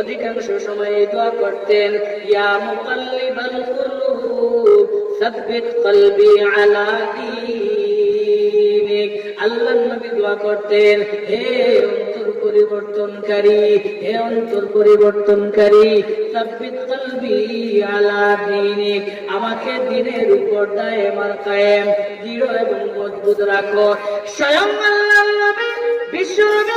অধিকাংশ সময় দোয়া করতেন, ইয়া মুকাল্লিবাল সাব্বিত কলবি আলা দীনিক। আল্লাহ নবী দোয়া করতেন, হে অন্তর পরিবর্তনকারী, হে অন্তর পরিবর্তনকারী, সাব্বিত কলবি আলা দীনিক। আমাকে দিনের উপর দায়েমার কায়েম, দৃঢ় এবং মজবুত রাখো। স্বয়ং নবী, বিশ্বনবী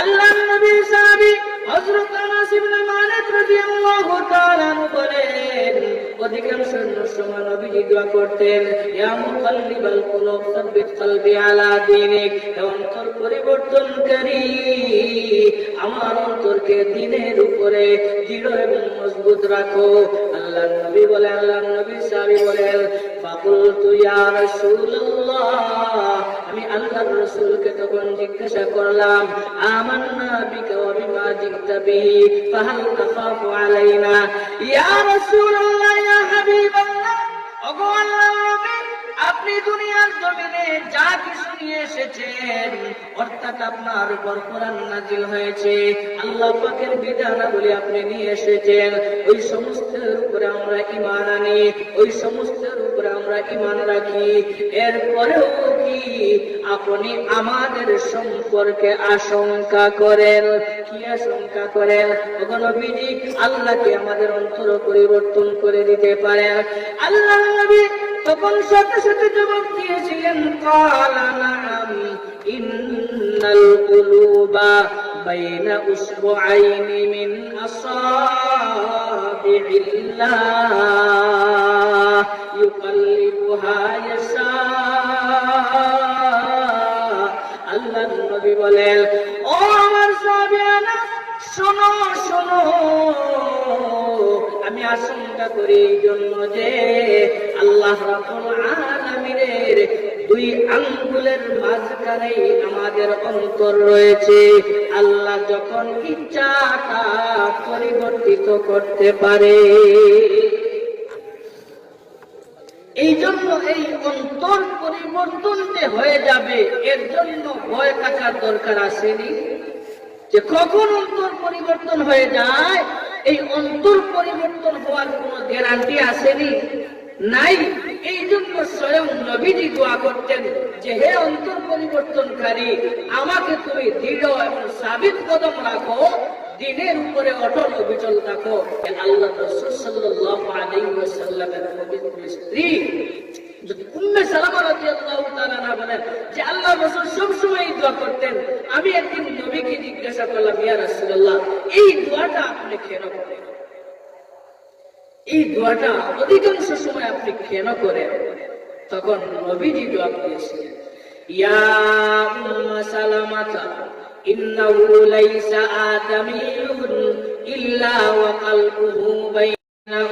আল্লাহ নবী সাহাবী হযরত আনাস ইবনে মালিক রাদিয়াল্লাহু তাআলা বলেন, অধিকাংশ সময় নবীজি দোয়া করতেন, ইয়া মুকাল্লিবাল কুলুব, সাব্বিত কলবি আলা দীনিক অন্তর পরিবর্তনকারী, আমার অন্তরকে দিনের উপরে দৃঢ় এবং মজবুত রাখো। আল্লাহ নবী বলে, আল্লাহ নবী সাহাবী বলেন আমি রাসূলকে তখন জিজ্ঞাসা করলাম ওগো আল্লাহর নবী, আপনি দুনিয়ার জমিনে যা কিছু নিয়ে এসেছেন, অর্থাৎ আপনার উপর কোরআন নাজিল হয়েছে, আল্লাহ পাকের বিধানাবলী আপনি নিয়ে এসেছেন, ওই সমস্তের উপরে আমরা ইমান আনি, ওই সমস্তের আমরা ইমান রাখি। এরপরেও কি আপনি আমাদের সম্পর্কে আশঙ্কা করেন? কি আশঙ্কা করেন? ওখানে বিধি আল্লাহকে আমাদের অন্তর পরিবর্তন করে দিতে পারেন। আল্লাহ নবী তখন সাথে সাথে জবাব দিয়েছিলেন, কালা ইন্নাল কুলুবা বাইনা উসবুআইনি মিন ইউকাল্লিবুহা ইয়াশা শোনো শোনো। আমি আশঙ্কা করি এই জন্য যে আল্লাহ রাব্বুল আলামিনের দুই আঙ্গুলের মাঝখানে আমাদের অন্তর রয়েছে। আল্লাহ যখন ইচ্ছাটা পরিবর্তিত করতে পারে এই জন্য এই অন্তর পরিবর্তন যে হয়ে যাবে, এর জন্য ভয় থাকার দরকার আসেনি। যে কখন অন্তর পরিবর্তন হয়ে যায়, এই অন্তর পরিবর্তন হওয়ার কোন গ্যারান্টি আসেনি। নাই এই জন্য স্বয়ং নবীজি দোয়া করতেন যে, হে অন্তর পরিবর্তনকারী, আমাকে তুমি দৃঢ় এবং সাবিত কদম রাখো দিনের উপরে অটল অবিচল থাকো। আল্লাহ পবিত্র স্ত্রী। আমি একদিন নবীকে জিজ্ঞাসা করলাম, ইয়া এই দোয়াটা আপনি কেন করেন? এই দোয়াটা অধিকাংশ সময় আপনি কেন করেন? তখন নবীজি দোয়া করেছিলেন إنه ليس آدمي إلا وقلبه بين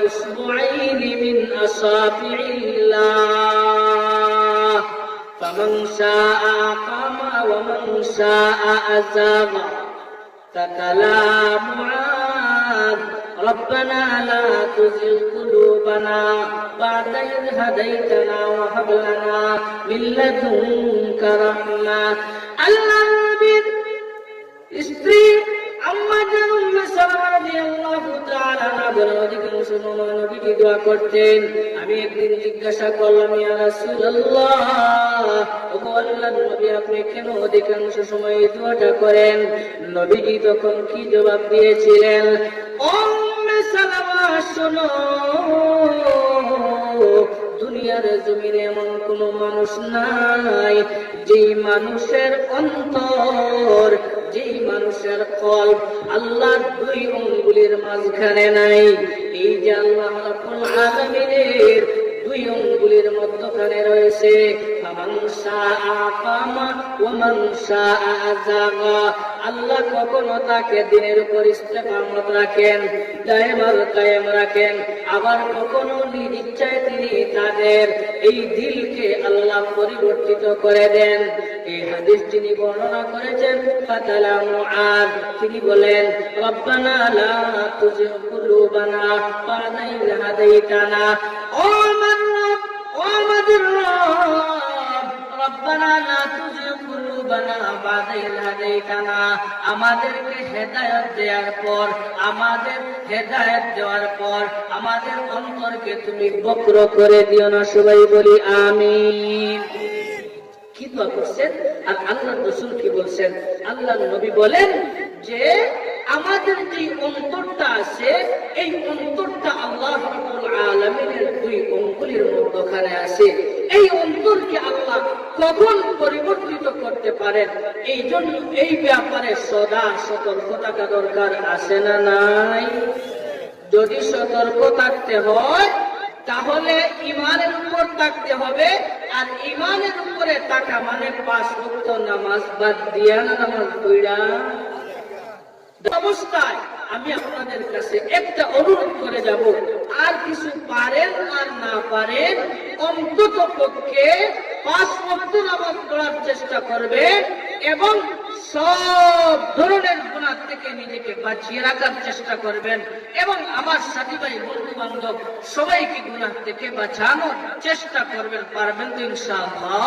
أصبعين من أصابع الله. فمن شاء أقام ومن شاء أزاغ. فكلام عاد. ربنا لا تزغ قلوبنا بعد إذ هديتنا وهب لنا من لدنك رحمة. الله স্ত্রী আম্মা জান উম্মে সালামা রাদিয়াল্লাহু তাআলা নবীজি দোয়া করতেন। আমি একদিন জিজ্ঞাসা করলাম, ইয়া রাসূলুল্লাহ, ওগো আল্লাহর নবী আপনি কেন অধিকাংশ সময় এই করেন? নবীজি তখন কি জবাব দিয়েছিলেন উম্মে সালামা শোনো দুনিয়ার জমিনে এমন কোন মানুষ নাই, যেই মানুষের অন্তর, যেই মানুষের ফল আল্লাহর দুই অঙ্গুলির মাঝখানে নাই। এই যে আল্লাহ আলামিনের দুই অঙ্গুলির মধ্যখানে রয়েছে মান মান আল্লাহ কখনো তাকে দিনের উপর রাখেন কায়েম রাখেন, আবার কখনো নিজ ইচ্ছায় তিনি তাদের এই দিলকে আল্লাহ পরিবর্তিত করে দেন। এই হাদিস যিনি বর্ণনা করেছেন, ফাতালা মুআদ, তিনি বলেন, রব্বানা লা তুজিগ কুলুবানা বা'দা ইয হাদাইতানা। ও আমার রব ও রব রব্বানা কুলুবানা আমাদেরকে দেওয়ার পর, আমাদের দেওয়ার পর, আমাদের অন্তরকে তুমি বক্র করে দিও না, সবাই বলি কি দোয়া করছেন? আর কি বলছেন? নবী বলেন যে, আমাদের যে অন্তরটা আছে, এই অন্তরটা আল্লাহ আলামিনের দুই অঙ্গুলির মধ্যখানে আছে। এই কখন পরিবর্তিত করতে পারেন এই জন্য এই ব্যাপারে সদা সতর্ক থাকা দরকার আসে না নাই? যদি সতর্ক থাকতে হয়, তাহলে ইমানের উপর থাকতে হবে। আর ইমানের উপরে টাকা মানে পাঁচ ভক্ত নামাজ বাদ দিয়া না নামাজ পড়া। অবস্থায় আমি আপনাদের কাছে একটা অনুরোধ করে যাব। আর কিছু পারেন আর না পারেন, অন্তত পক্ষে পাঁচ ভক্ত নামাজ পড়ার চেষ্টা করবেন এবং সব ধরনের গুণার থেকে নিজেকে বাঁচিয়ে রাখার চেষ্টা করবেন এবং আমার সাথী ভাই বন্ধু বান্ধব সবাইকে গুণার থেকে বাঁচানোর চেষ্টা করবেন, পারবেন তো ইনশাআল্লাহ।